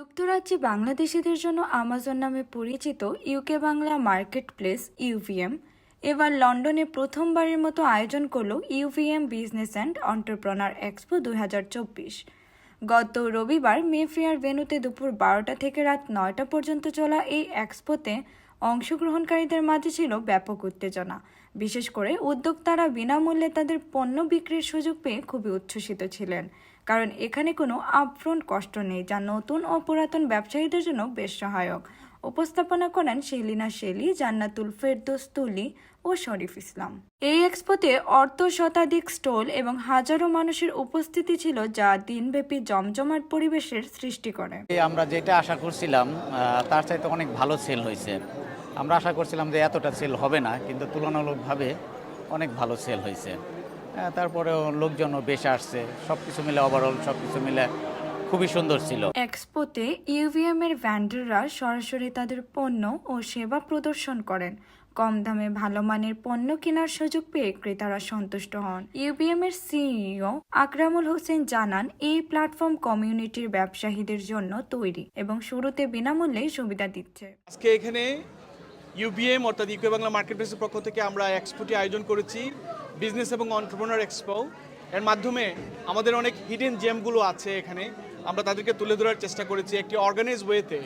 যুক্তরাজ্যে বাংলাদেশিদের জন্য আমাজন নামে পরিচিত UK Bangla market place UVM এবার লন্ডনে প্রথমবারের মতো আয়োজন করল UVM business and entrepreneur expo দুই হাজার চব্বিশ। গত রবিবার মেফেয়ার ভেন্যুতে দুপুর বারোটা থেকে রাত নয়টা পর্যন্ত চলা এই এক্সপোতে অংশগ্রহণকারীদের মাঝে ছিল ব্যাপক উত্তেজনা। বিশেষ করে উদ্যোক্তারা বিনামূল্যে তাদের পণ্য বিক্রির সুযোগ পেয়ে খুবই উচ্ছ্বসিত ছিলেন। কারণ এখানে কোনো আপফ্রন্ট কষ্ট নেই, যা নতুন ও পুরাতন ব্যবসায়ীদের জন্য বেশ সহায়ক। উপস্থাপনা করেন শেলিনা শেলি, জান্নাতুল ফেরদৌস তুলি ও শরীফ ইসলাম। এই এক্সপোতে অর্ধ শতাধিক স্টল এবং হাজারো মানুষের উপস্থিতি ছিল, যা দিনব্যাপী জমজমাট পরিবেশের সৃষ্টি করে। আমরা যেটা আশা করছিলাম তার চাইতে অনেক ভালো সেল হয়েছে। আমরা আশা করছিলাম যে এতটা সেল হবে না, কিন্তু তুলনামূলকভাবে অনেক ভালো সেল হয়েছে। তারপরেও লোকজনও বেশ আসছে। সব কিছু মিলে ওভারঅল সব কিছু মিলে খুবই সুন্দর ছিল। এক্সপোতে ইউভিএম এর ভ্যান্ডাররা সরাসরি তাদের পণ্য ও সেবা প্রদর্শন করেন। কম দামে ভালো মানের পণ্য কেনার সুযোগ পেয়ে ক্রেতারা সন্তুষ্ট হন। ইউবিএম এর সিইও আকরামুল হোসেন জানান এই প্ল্যাটফর্ম কমিউনিটির ব্যবসায়ীদের জন্য তৈরি এবং শুরুতে বিনামূল্যে সুবিধা দিচ্ছে। আজকে এখানে ইউবিএম অর্থাৎ ইউকে বাংলা মার্কেট প্লেসের পক্ষ থেকে আমরা এক্সপোটি আয়োজন করেছি। বিজনেস এবং অন্টারপ্রনার এক্সপো এর মাধ্যমে আমাদের অনেক হিডেন জেমগুলো আছে এখানে। আমরা তাদেরকে তুলে ধরার চেষ্টা করেছি একটি অর্গানাইজ ওয়েতে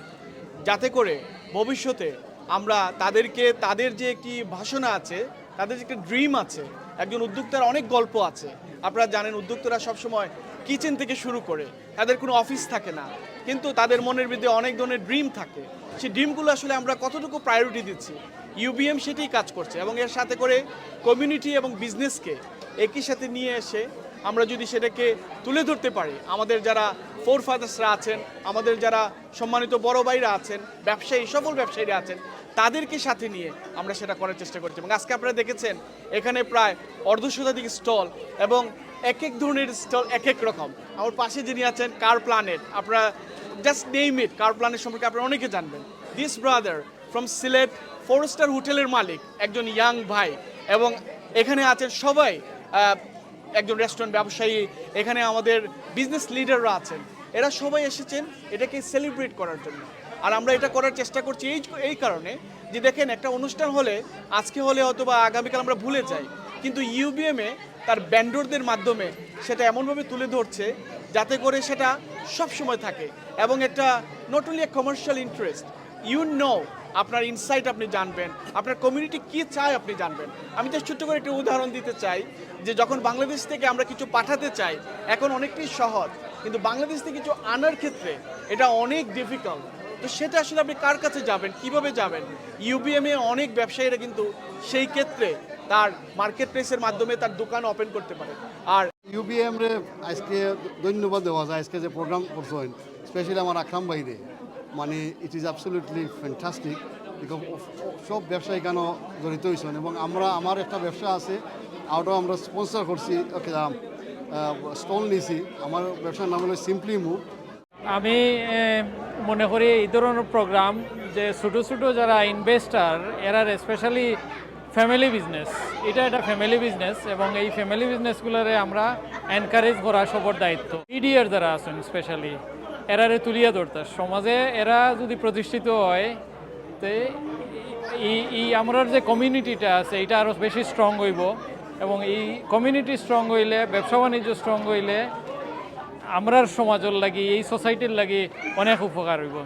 যাতে করে ভবিষ্যতে আমরা তাদেরকে, তাদের যে একটি ভাষণা আছে, তাদের যে একটা ড্রিম আছে, একজন উদ্যোক্তার অনেক গল্প আছে। আপনারা জানেন উদ্যোক্তারা সবসময় কিচেন থেকে শুরু করে, তাদের কোনো অফিস থাকে না। কিন্তু তাদের মনের ভিতরে অনেক ধরনের ড্রিম থাকে। সেই ড্রিমগুলো আসলে আমরা কতটুকু প্রায়োরিটি দিচ্ছি? ইউবিএম সেটাই কাজ করছে এবং এর সাথে করে কমিউনিটি এবং বিজনেসকে একই সাথে নিয়ে এসে আমরা যদি সেটাকে তুলে ধরতে পারি, আমাদের যারা ফোর ফাদার্সরা আছেন, আমাদের যারা সম্মানিত বড় ভাইরা আছেন, ব্যবসায়ী, সফল ব্যবসায়ীরা আছেন, তাদেরকে সাথে নিয়ে আমরা সেটা করার চেষ্টা করছি এবং আজকে আপনারা দেখেছেন এখানে প্রায় অর্ধশতাধিক স্টল এবং এক এক ধরনের স্টল এক এক রকম। আমার পাশে যিনি আছেন, কার প্ল্যানেট আপনারা just name it car planet সম্পর্কে আপনারা অনেকে জানবেন। This brother from Sylhet four star হোটেলের মালিক, একজন ইয়াং ভাই, এবং এখানে আছেন সবাই একজন রেস্টুরেন্ট ব্যবসায়ী, এখানে আমাদের বিজনেস লিডাররা আছেন। এরা সবাই এসেছেন এটাকে সেলিব্রেট করার জন্য। আর আমরা এটা করার চেষ্টা করছি এই এই কারণে যে দেখেন, একটা অনুষ্ঠান হলে, আজকে হলে হয়তো বা আগামীকাল আমরা ভুলে যাই। কিন্তু ইউবিএমে তার ব্যান্ডরদের মাধ্যমে সেটা এমনভাবে তুলে ধরছে যাতে করে সেটা সব সময় থাকে। এবং একটা not only a commercial interest you know আপনার ইনসাইট আপনি জানবেন, আপনার কমিউনিটি কি চায় আপনি জানবেন। আমি তো ছোট্ট করে একটা উদাহরণ দিতে চাই যে যখন বাংলাদেশ থেকে আমরা কিছু পাঠাতে চাই, এখন অনেকটাই সহজ, কিন্তু বাংলাদেশ থেকে কিছু আনার ক্ষেত্রে এটা অনেক ডিফিকাল্ট তো সেটা আসলে আপনি কার কাছে যাবেন, কীভাবে যাবেন? ইউবিএম অনেক ব্যবসায়ীরা কিন্তু সেই ক্ষেত্রে তার মার্কেট প্লেসের মাধ্যমে তার দোকান ওপেন করতে পারে। আর ইউবিএম রে আজকে ধন্যবাদ দেওয়া যায় আজকে যে প্রোগ্রাম করছেন স্পেশালি আমার আকরাম ভাইরে। মানে ইট ইজ অ্যাবসলিউটলি ফ্যান্টাস্টিক সব ব্যবসায়ী কেন জড়িত হয়েছেন এবং আমরা আমার একটা ব্যবসা আছে আউটও আমরা স্পন্সর করছি ওকে স্টল নিয়েছি আমার ব্যবসার নাম হলো সিম্পলি মুভ আমি মনে করি এই ধরনের প্রোগ্রাম যে ছোটো ছোটো যারা ইনভেস্টার এরা স্পেশালি ফ্যামিলি বিজনেস এটা একটা ফ্যামিলি বিজনেস এবং এই ফ্যামিলি বিজনেসগুলোরে আমরা এনকারেজ করা সবর দায়িত্ব। মিডিয়ার যারা আছেন স্পেশালি এরারে তুলিয়া ধরতে। সমাজে এরা যদি প্রতিষ্ঠিত হয়, তো এই আমরা যে কমিউনিটিটা আছে এটা আরও বেশি স্ট্রং হইব। এবং এই কমিউনিটি স্ট্রং হইলে, ব্যবসা বাণিজ্য স্ট্রং হইলে, আমরার সমাজের লাগি, এই সোসাইটির লাগি অনেক উপকার হইব।